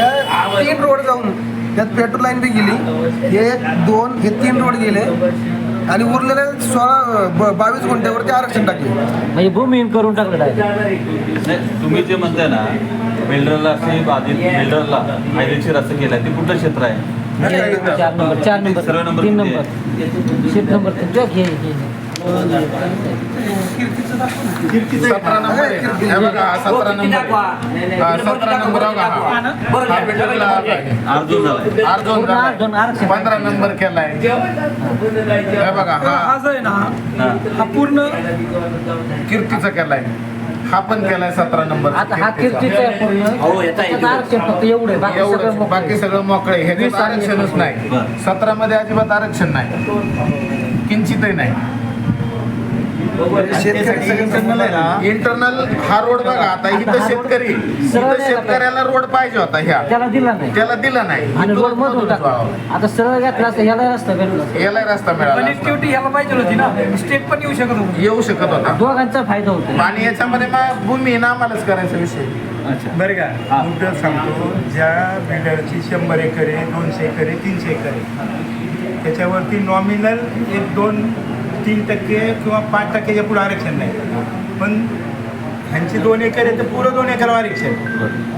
ह्या तीन रोड जाऊन त्यात पेट्रोल लाईन बी गेली. एक दोन हे तीन रोड गेले. आणि उरलेले सोळा ब- बावीस गुंठ्यावरती आरक्षण टाकले. म्हणजे भूमिहीन करून टाकलं डायरेक्ट नाही तुम्ही जे म्हणताय ना बिल्डरला असे बाधित बिल्डरला फायदेशीर असं केलंय ते कुठलं क्षेत्र आहे? चार नंबर. चार नंबर सर्व नंबर तीन किती नंबर. Sheet number. जो घे घे सतरा नंबर आहे. ना? हे बघा हा सतरा नंबर आहे. हा, सतरा नंबर बघा. हा. हा बिल्डरला आहे. अर्जुन झालाय अर्धोन पूर्ण झालाय. अर्धोन आरक्षण. पंधरा नंबर केलाय. हे. बघा हा. हा जो आहे ना हा. हा पूर्ण कीर्तीचा केलाय. हा पण केलाय सतरा नंबर. आता हा कीर्तीचा आहे पूर्ण. त्याचं आरक्षण फक्त एवढं बाकी सगळं एवढं मोकळं बाकी. सगळं मोकळे ह्याच्यात आरक्षणच नाही. बरं. सतरा मध्ये अजिबात आरक्षण नाही. किंचितही नाही. इंटरनल हा रोड बघा आता इथं शेतकरी इथं शेतकऱ्याला रोड पाहिजे होता ह्या. त्याला दिला नाही. त्याला दिला नाही. आणि रोड टाकला. व्हावं. आता सरळ घातला असता ह्याला रस्ता भेटला. याला रस्ता मिळाला. कनेक्टिव्हिटी ह्याला पाहिजे होती ना. स्टेट पण येऊ शकत होती. येऊ शकत होता. दोघांचा फायदा होतो. आणि याच्यामध्ये मग भूमी ना आम्हालाच करायचा विषय. अच्छा. बरं का? मुद्दा सांगतो ज्या बिल्डरची शंभर एकर आहे दोनशे एकर आहे तीनशे एकर आहे त्याच्यावरती नॉमिनल एक दोन तीन टक्के किंवा पाच टक्क्याच्या पुढे आरक्षण नाही. पण ह्यांची दोन एकर आहे तर पुरं दोन एकर आरक्षण.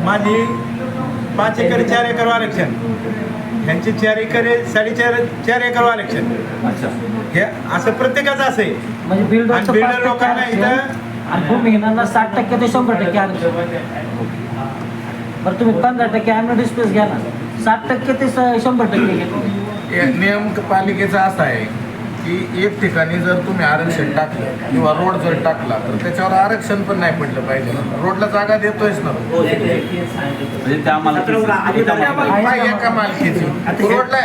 माझी पाच एकर चार एकर आरक्षण. ह्यांचे चार एकर आहे साडेचार चार एकर आरक्षण. अच्छा. हे असं प्रत्येकाचं असं आहे. म्हणजे builder टक्के लोकांना इथं- भूमिहीनांना साठ टक्के ते शंभर टक्के आरक्षण. बरं तुम्ही पंधरा टक्के ॲन्युअल डिस्प्लेस घ्या ना साठ टक्के ते स- शंभर टक्के नियम पालिकेचा असा आहे. की एक ठिकाणी जर तुम्ही आरक्षण टाकलं किंवा रोड जर टाकला तर त्याच्यावर आरक्षण पण नाही पडलं पाहिजे. रोडला जागा देतोयच ना. म्हणजे हा एका मालकीची. रोडला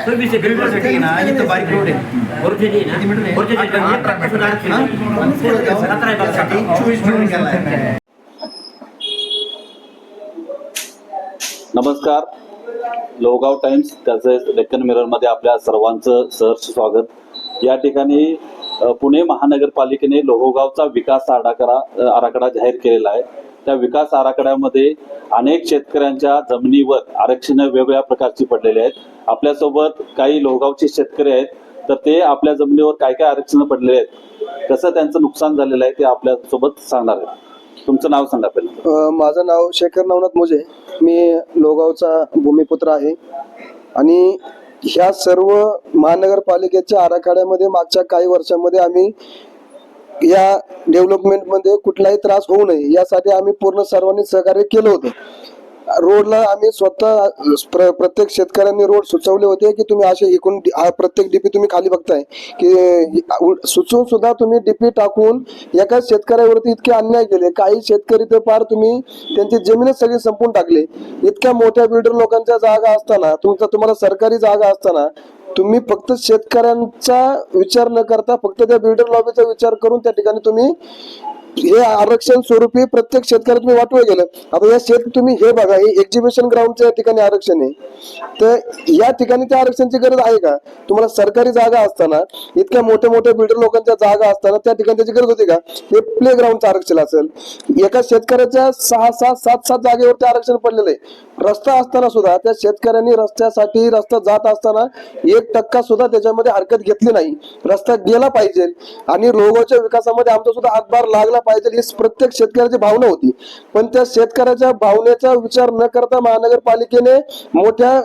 नमस्कार. लोहगाव टाइम्स तसेच डेक्कन मिररमध्ये आपल्या सर्वांचं सहर्ष स्वागत. या ठिकाणी पुणे महानगरपालिकेने लोहगावचा विकास आराखडा आराखडा जाहीर केलेला आहे. त्या विकास आराखड्यामध्ये अनेक शेतकऱ्यांच्या जमिनीवर आरक्षण वेगवेगळ्या प्रकारची पडलेली आहेत. आपल्यासोबत काही लोहगावचे शेतकरी आहेत तर ते आपल्या जमिनीवर काय काय आरक्षण पडलेले आहेत कसं त्यांचं नुकसान झालेलं आहे ते आपल्यासोबत सांगणार आहेत. तुमचं नाव सांगा पहिलं. माझं नाव शेखर नवनाथ मोजे. मी लोगावचा भूमिपुत्र आहे. आणि ह्या सर्व महानगरपालिकेच्या आराखड्यामध्ये मागच्या काही वर्षामध्ये आम्ही या डेव्हलपमेंटमध्ये कुठलाही त्रास होऊ नये यासाठी आम्ही पूर्ण सर्वांनी सहकार्य केलं होतं. रोडला आम्ही स्वतः प्र- प्रत्येक शेतकऱ्यांनी रोड सुचवले होते की तुम्ही असे एकूण प्रत्येक डीपी तुम्ही खाली बघताय. की सुचून सुद्धा तुम्ही डीपी टाकून एकाच शेतकऱ्यावरती इतके अन्याय केले. काही शेतकरी तर पार तुम्ही त्यांची जमीनच सगळी संपून टाकली. इतक्या मोठ्या बिल्डर लोकांच्या जागा असताना तुमचा तुम्हाला सरकारी जागा असताना तुम्ही फक्त शेतकऱ्यांचा विचार न करता फक्त त्या बिल्डर लॉबीचा विचार करून त्या ठिकाणी तुम्ही हे आरक्षण स्वरूपी प्रत्येक शेतकऱ्याला तुम्ही वाटवं गेलं आता या शेत तुम्ही हे बघा हे एक्झिबिशन ग्राउंडच्या या ठिकाणी आरक्षण आहे. तर या ठिकाणी त्या आरक्षणची गरज आहे का? तुम्हाला सरकारी जागा असताना इतक्या मोठ्या मोठ्या बिल्डर लोकांच्या जागा असताना त्या ठिकाणी त्याची गरज होती का? हे प्ले ग्राउंडचं आरक्षण असेल. एका शेतकऱ्याच्या सहा सहा सात सात जागेवरती आरक्षण पडलेलं आहे. रस्ता असताना सुद्धा त्या शेतकऱ्यांनी रस्त्यासाठी रस्ता जात असताना एक टक्का सुद्धा त्याच्यामध्ये हरकत घेतली नाही. रस्ता गेला पाहिजे आणि रोगाच्या विकासामध्ये आमचा सुद्धा हातभार लागला पाहिजे ही प्रत्येक शेतकऱ्याची भावना होती. पण त्या शेतकऱ्याच्या भावनेचा विचार न करता महानगरपालिकेने मोठ्या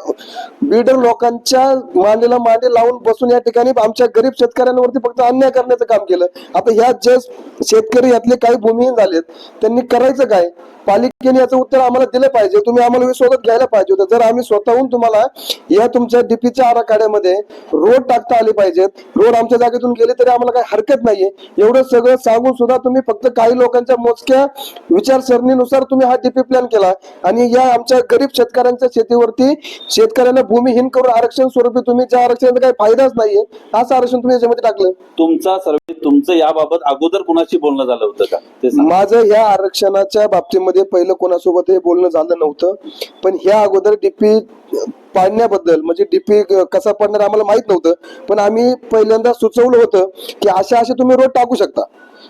बिल्डर लोकांच्या मांडीला मांडी लावून बसून या ठिकाणी आमच्या गरीब शेतकऱ्यांवरती फक्त अन्याय करण्याचं काम केलं. आता ह्या जे शेतकरी यातले काही भूमिहीन झालेत त्यांनी करायचं काय? पालिकेने याचं उत्तर आम्हाला दिलं पाहिजे. तुम्ही आम्हाला विश्वासात घ्यायला पाहिजे होतं. जर आम्ही स्वतःहून तुम्हाला या तुमच्या डीपीच्या आराखड्यामध्ये रोड टाकता आले पाहिजेत रोड आमच्या जागेतून गेले तरी आम्हाला काही हरकत नाहीये. एवढं सगळं सांगून सुद्धा तुम्ही फक्त काही लोकांच्या मोजक्या विचारसरणीनुसार तुम्ही हा डीपी प्लॅन केला आणि या आमच्या गरीब शेतकऱ्यांच्या शेतीवरती शेतकऱ्यांना भूमिहीन करून आरक्षण स्वरूपी तुम्ही ज्या आरक्षणाचा काही फायदाच नाहीये असं आरक्षण तुम्ही याच्यामध्ये टाकलं. तुमचा सर्वे तुमचं याबाबत अगोदर कुणाशी बोलणं झालं होतं का? ते सांगा. माझं ह्या आरक्षणाच्या बाबतीमध्ये पहिलं कोणासोबत हे बोलणं झालं नव्हतं. पण ह्या अगोदर डीपी पाडण्याबद्दल म्हणजे डीपी कसा पडणार आम्हाला माहीत नव्हतं. पण आम्ही पहिल्यांदा सुचवलं होतं की अशा असे तुम्ही रोड टाकू शकता.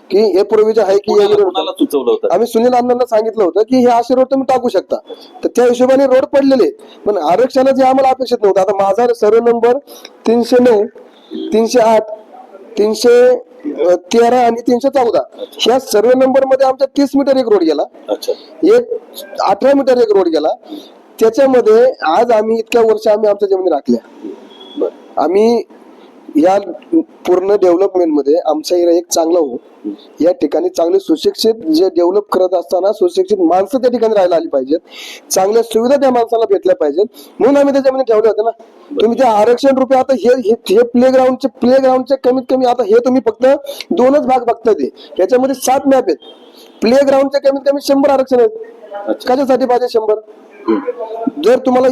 की हे प्रोव्हिजन आहे की हे कोणाला विरोध कोणाला सुचवलं होतं? आम्ही सुनील अण्णांना सांगितलं होतं की हे असे रोड तुम्ही टाकू शकता. तर त्या हिशोबाने रोड पडलेले. पण आरक्षण जे आम्हाला अपेक्षित नव्हतं. आता माझा सर्व नंबर तीनशे नऊ तीनशे आठ तीनशे तेरा आणि तीनशे चौदा. ह्या सर्व नंबरमध्ये आमचा तीस मीटर एक रोड गेला. एक अठरा मीटर एक रोड गेला. त्याच्यामध्ये आज आम्ही इतक्या वर्ष आम्ही आमच्या जमिनी राखल्या. आम्ही या पूर्ण डेव्हलपमेंटमध्ये आमचा एरिया एक चांगला हो या ठिकाणी चांगले सुशिक्षित जे डेव्हलप करत असताना सुशिक्षित माणसं त्या ठिकाणी राहायला आली पाहिजेत. चांगल्या सुविधा त्या माणसाला भेटल्या पाहिजेत. म्हणून आम्ही त्या जमिनी ठेवले होते ना. तुम्ही त्या आरक्षण रुपये आता हे हे- प्ले ग्राउंडचे प्ले ग्राउंडचे कमीत कमी आता हे तुम्ही फक्त दोनच भाग बघता ते. याच्यामध्ये सात मॅप आहेत. प्ले ग्राउंडचे कमीत कमी शंभर आरक्षण आहेत. कशासाठी पाहिजे शंभर? जर तुम्हाला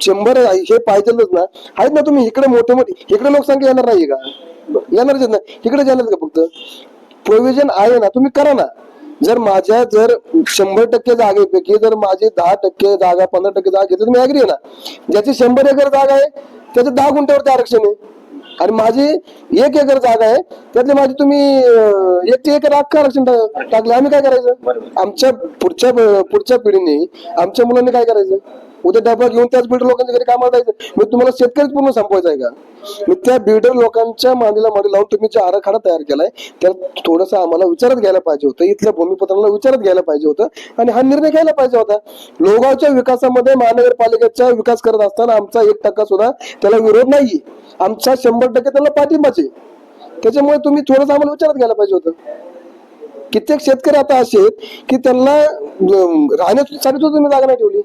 शंभर हे पाहिजेलच ना आहेत ना तुम्ही इकडे मोठे मोठे इकडे लोकसंख्या येणार नाही का? येणारच ना. इकडे येणार का फक्त? प्रोव्हिजन आहे ना तुम्ही करा ना. जर माझ्या जर शंभर टक्के जागेपैकी जर माझी दहा टक्के जागा पंधरा टक्के जागा घेतली तुम्ही ऍग्री आहे ना. ज्याची शंभर एकर जागा आहे त्याचं दहा गुंठ्यावरती आरक्षण आहे. आणि माझी एक एकर जागा आहे त्यातले माझी तुम्ही एक ते एकर अख्खं आरक्षण टाकलं आम्ही काय करायचं? आमच्या पुढच्या पुढच्या पिढीने आमच्या मुलांनी काय करायचं? उद्या डबा घेऊन त्याच बिल्डर लोकांच्या घरी कामाला जायचं. मी तुम्हाला शेतकरीच पूर्ण संपवायचा आहे का? मी त्या बिल्डर लोकांच्या मांडीला मांडी लावून तुम्ही जे आराखडा तयार केलाय त्याला थोडस आम्हाला विचारत घ्यायला पाहिजे होतं. इथल्या भूमिपत्राला विचारत घ्यायला पाहिजे होतं आणि हा निर्णय घ्यायला पाहिजे होता. लोगावच्या विकासामध्ये महानगरपालिकेचा विकास करत असताना आमचा एक टक्का सुद्धा त्याला विरोध नाही आमचा शंभर टक्के त्याला पाठिंबाचे त्याच्यामुळे तुम्ही थोडंसं आम्हाला विचारत घ्यायला पाहिजे होतं. कित्येक शेतकरी आता असे आहेत की त्यांना राहण्यासाठी सुद्धा तुम्ही जागा नाही ठेवली.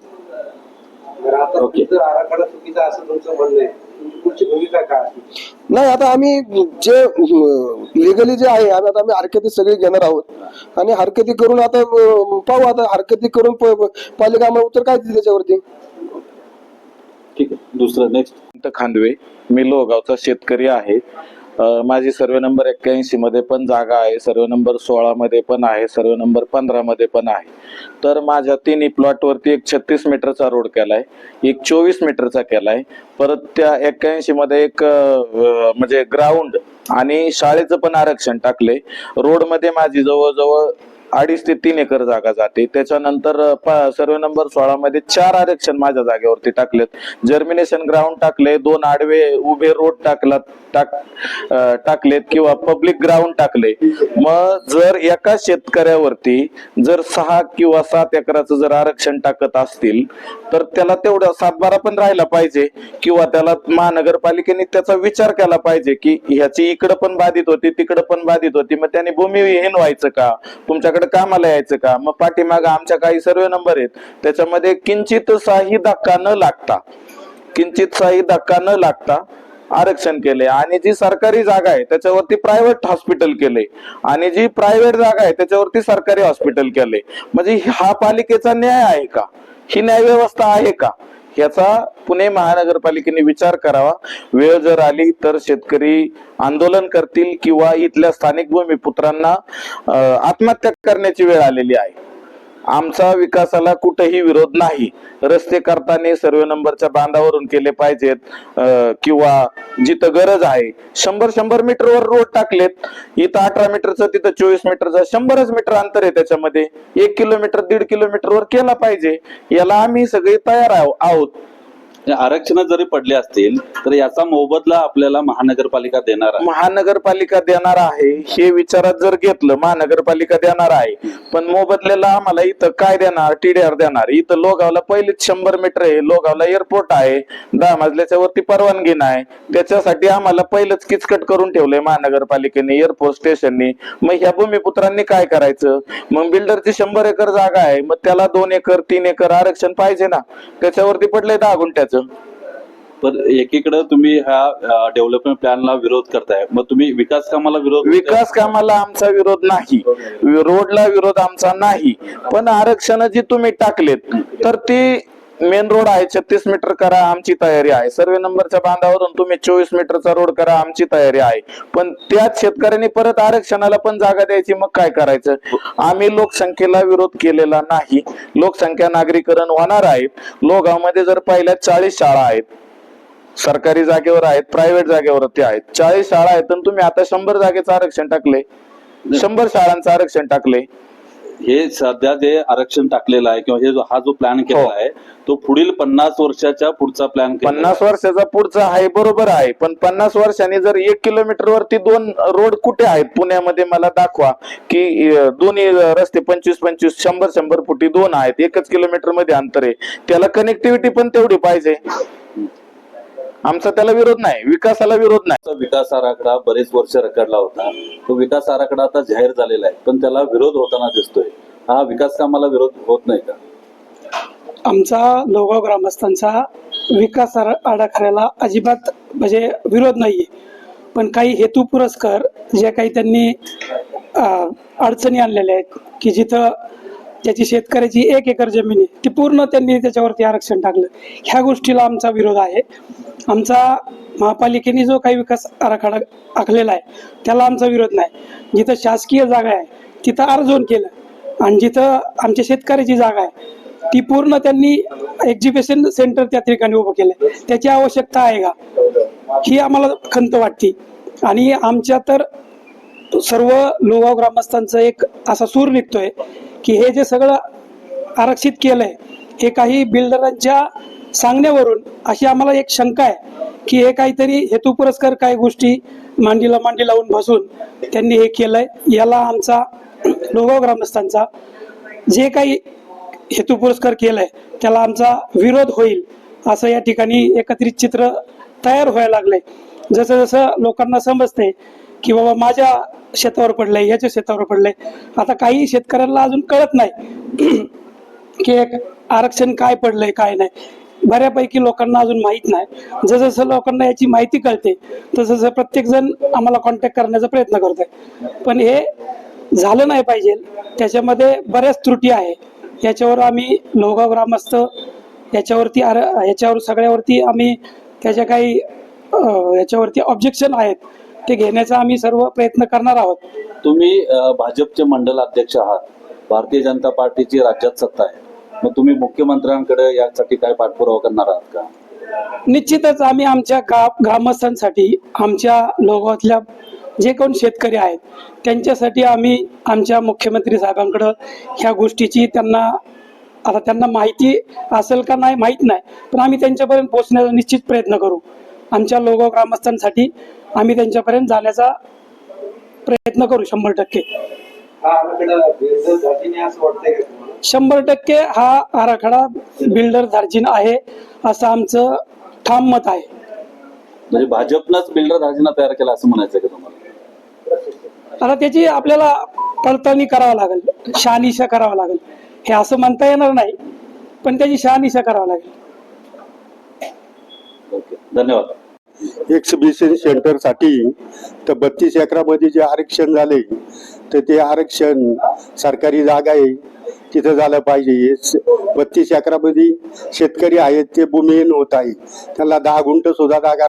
ओके. आराखडा चुकीचा असं तुमचं म्हणणं आहे तुमची पुढची भूमिका काय नाही आता आम्ही जे लिगली जे आहे आम्ही आता आम्ही हरकती सगळी घेणार आहोत. आणि हरकती करून आता पाहू आता हरकती करून पालिका आम्हाला उत्तर काय त्याच्यावरती? ठीक आहे दुसरं नेक्स्ट खांदवे मी लोहगावचा शेतकरी आहे. माझी सर्वे नंबर एक्क्याऐंशी मध्ये पण जागा आहे सर्वे नंबर सोळा मध्ये पण आहे सर्वे नंबर पंधरा मध्ये पण आहे. तर माझ्या तिन्ही प्लॉटवरती एक छत्तीस मीटरचा रोड केलाय एक चोवीस मीटरचा केलाय. परत त्या एक्क्याऐंशी मध्ये एक म्हणजे ग्राउंड आणि शाळेचं पण आरक्षण टाकले रोडमध्ये माझी जवळजवळ अडीच ते तीन एकर जागा जाते. त्याच्यानंतर सर्वे नंबर सोळा मध्ये चार आरक्षण माझ्या जागेवरती टाकलेत. जर्मिनेशन ग्राउंड टाकले दोन आडवे उभे रोड टाकला टाक टाकलेत किंवा पब्लिक ग्राउंड टाकले. मग जर एका शेतकऱ्यावरती जर सहा किंवा सात एकराचं जर आरक्षण टाकत असतील तर त्याला तेवढं सातबारा पण राहिला पाहिजे किंवा त्याला महानगरपालिकेने त्याचा विचार केला पाहिजे की ह्याची इकडं पण बाधित होती तिकडं पण बाधित होती. मग त्याने भूमिहीन व्हायचं का? तुमच्याकडे कामाला यायचं का? मग पाठीमाग आमच्या काही सर्वे नंबर आहेत. त्याच्यामध्ये किंचित साही धक्का न लागता किंचित साही धक्का न लागता आरक्षण केले आणि जी सरकारी जागा आहे त्याच्यावरती प्रायव्हेट हॉस्पिटल केले आणि जी प्रायव्हेट जागा आहे त्याच्यावरती सरकारी हॉस्पिटल केले म्हणजे हा पालिकेचा न्याय आहे का? ही न्याय व्यवस्था आहे का? याचा पुणे महानगरपालिकेने विचार करावा. वेळ जर आली तर शेतकरी आंदोलन करतील किंवा इथल्या स्थानिक भूमिपुत्रांना आत्महत्या करण्याची वेळ आलेली आहे. आमचा विकासाला कुठेही विरोध नाही. रस्ते करताना सर्वे नंबरच्या बांधावरून केले पाहिजेत. अं, किंवा जिथं गरज आहे शंभर शंभर मीटरवर रोड टाकलेत. इथं अठरा मीटरचं तिथं चोवीस मीटरचं शंभरच मीटर अंतर आहे त्याच्यामध्ये. एक किलोमीटर दीड किलोमीटरवर केला पाहिजे. याला आम्ही सगळे तयार आहोत. म्हणजे आरक्षण जरी पडले असतील तर याचा मोबदला आपल्याला महानगरपालिका देणार आहे. महानगरपालिका देणार आहे हे विचारात जर घेतलं महानगरपालिका देणार आहे. पण मोबदल्याला आम्हाला इथं काय देणार? टीडीआर देणार. इथं लोगावला पहिलेच शंभर मीटर आहे लोगावला एअरपोर्ट आहे दहा मजल्याच्या वरती परवानगी नाही. त्याच्यासाठी आम्हाला पहिलंच किचकट करून ठेवलंय महानगरपालिकेने एअरपोर्ट स्टेशननी मग ह्या भूमिपुत्रांनी काय करायचं? मग बिल्डरची शंभर एकर जागा आहे मग त्याला दोन एकर तीन एकर आरक्षण पाहिजे ना. त्याच्यावरती पडलंय दहा गुंठ्याचं. तर एकीकडे तुम्ही ह्या डेव्हलपमेंट प्लॅनला विरोध करताय. मग तुम्ही विकास कामाला विरोध विकास कामाला आमचा विरोध नाही. रोडला विरोध आमचा नाही. पण आरक्षण जी तुम्ही टाकलेत तर ती मेन रोड आहे छत्तीस मीटर करा आमची तयारी आहे. सर्वे नंबरच्या बांधावरून तुम्ही चोवीस मीटरचा रोड करा आमची तयारी आहे. पण त्याच शेतकऱ्यांनी परत आरक्षणाला पण जागा द्यायची मग काय करायचं? आम्ही लोकसंख्येला विरोध केलेला नाही. लोकसंख्या नागरीकरण होणार आहे. लोगावमध्ये जर पाहिल्या चाळीस शाळा आहेत सरकारी जागेवर आहेत प्रायव्हेट जागेवरती आहेत चाळीस शाळा आहेत आणि तुम्ही आता शंभर जागेचं आरक्षण टाकले. शंभर शाळांचं आरक्षण टाकले. हे सध्या जे आरक्षण टाकलेलं आहे किंवा हे जो हा जो प्लॅन हो. आहे तो पुढील पन्नास वर्षाच्या पुढचा प्लॅन पन्नास वर्षाचा पुढचा आहे बरोबर आहे. पण पन्नास वर्षांनी जर एक किलोमीटर वरती दोन रोड कुठे आहेत? पुण्यामध्ये मला दाखवा की दोन्ही रस्ते पंचवीस पंचवीस शंभर शंभर फुटी दोन आहेत. एकच किलोमीटरमध्ये अंतर आहे. त्याला कनेक्टिव्हिटी पण तेवढी पाहिजे. आमचा त्याला विरोध नाही विकासाला विरोध नाही. विकास आराखडा बरेच वर्ष रखडला होता. तो विकास आराखडा आता जाहीर झालेला आहे पण त्याला विरोध होताना दिसतोय. हा विकास कामाला विरोध होत नाही का? आमचा लोगाव ग्रामस्थांचा विकास आरा- आराखड्याला अजिबात म्हणजे विरोध नाहीये. पण काही हेतू पुरस्कार जे काही त्यांनी अडचणी आणलेल्या आहेत की जिथं ज्याची शेतकऱ्याची एक एकर जमीन आहे. ती पूर्ण त्यांनी त्याच्यावरती आरक्षण टाकलं. ह्या गोष्टीला आमचा विरोध आहे. आमचा महापालिकेने जो काही विकास आराखडा आखलेला आहे त्याला आमचा विरोध नाही. जिथं शासकीय जागा आहे तिथं आर केलं. आणि जिथं आमच्या शेतकऱ्याची जागा आहे ती पूर्ण त्यांनी एक्झिबिशन सेंटर त्या ठिकाणी उभं केलं त्याची आवश्यकता आहे का? ही आम्हाला खंत वाटते. आणि आमच्या तर सर्व लोगाव ग्रामस्थांचा एक असा सूर निघतोय की हे जे सगळं आरक्षित केलंय हे काही बिल्डरांच्या सांगण्यावरून अशी आम्हाला एक शंका आहे की हे काहीतरी हेतू पुरस्कार काही गोष्टी मांडीला मांडी लावून बसून त्यांनी हे केलंय. याला आमचा लोगाव ग्रामस्थांचा जे काही हेतू पुरस्कार आहे त्याला आमचा विरोध होईल असं या ठिकाणी एकत्रित चित्र तयार व्हायला लागलंय. जसं जसं लोकांना समजतंय की बाबा माझ्या शेतावर पडलंय याच्या शेतावर पडलंय. आता काही शेतकऱ्यांना अजून कळत नाही की एक आरक्षण काय पडलंय काय नाही. बऱ्यापैकी लोकांना अजून माहीत नाही. जसं लोकांना याची माहिती कळते तसं जसं प्रत्येक जण आम्हाला कॉन्टॅक्ट करण्याचा प्रयत्न करतोय. पण हे झालं नाही पाहिजे. त्याच्यामध्ये बऱ्याच त्रुटी आहे. याच्यावर आम्ही लोहगाव ग्रामस्थ याच्यावरती आर याच्यावर सगळ्यावरती आम्ही त्याच्या काही याच्यावरती ऑब्जेक्शन आहेत. ते घेण्याचा आम्ही सर्व प्रयत्न करणार आहोत. तुम्ही अ, भाजपचे मंडल अध्यक्ष आहात. भारतीय जनता पार्टीची राज्यात सत्ता आहे. मग तुम्ही मुख्यमंत्र्यांकडे यासाठी काय पाठपुरावा करणार आहात का? निश्चितच आम्ही आमच्या गा ग्रामस्थांसाठी आमच्या लोगावातल्या जे कोण शेतकरी आहेत त्यांच्यासाठी आम्ही आमच्या मुख्यमंत्री साहेबांकडं ह्या गोष्टीची त्यांना आता त्यांना माहिती असेल का नाही माहीत नाही. पण आम्ही त्यांच्यापर्यंत पोहोचण्याचा निश्चित प्रयत्न करू. आमच्या लोगाव ग्रामस्थांसाठी आम्ही त्यांच्यापर्यंत जाण्याचा प्रयत्न करू शंभर टक्के. हा शंभर टक्के हा आराखडा बिल्डर धार्जिन आहे असं आमचं ठाम मत आहे. म्हणजे भाजपनंच बिल्डर दाजीना तयार केला असं म्हणायचं का तुम्हाला? आता त्याची आपल्याला पडताळणी करावं लागेल शहानिशा करावं लागेल. हे असं म्हणता येणार नाही पण त्याची शहानिशा करावं लागेल. ओके धन्यवाद. एक्झिबिशन सेंटरसाठी तर बत्तीस एकरामध्ये जे आरक्षण झाले तर ते आरक्षण सरकारी जागा आहे तिथं झालं पाहिजे. बत्तीस एकरामध्ये शेतकरी आहेत ते भूमिहीन होत आहे त्यांना दहा गुंठ सुद्धा जागा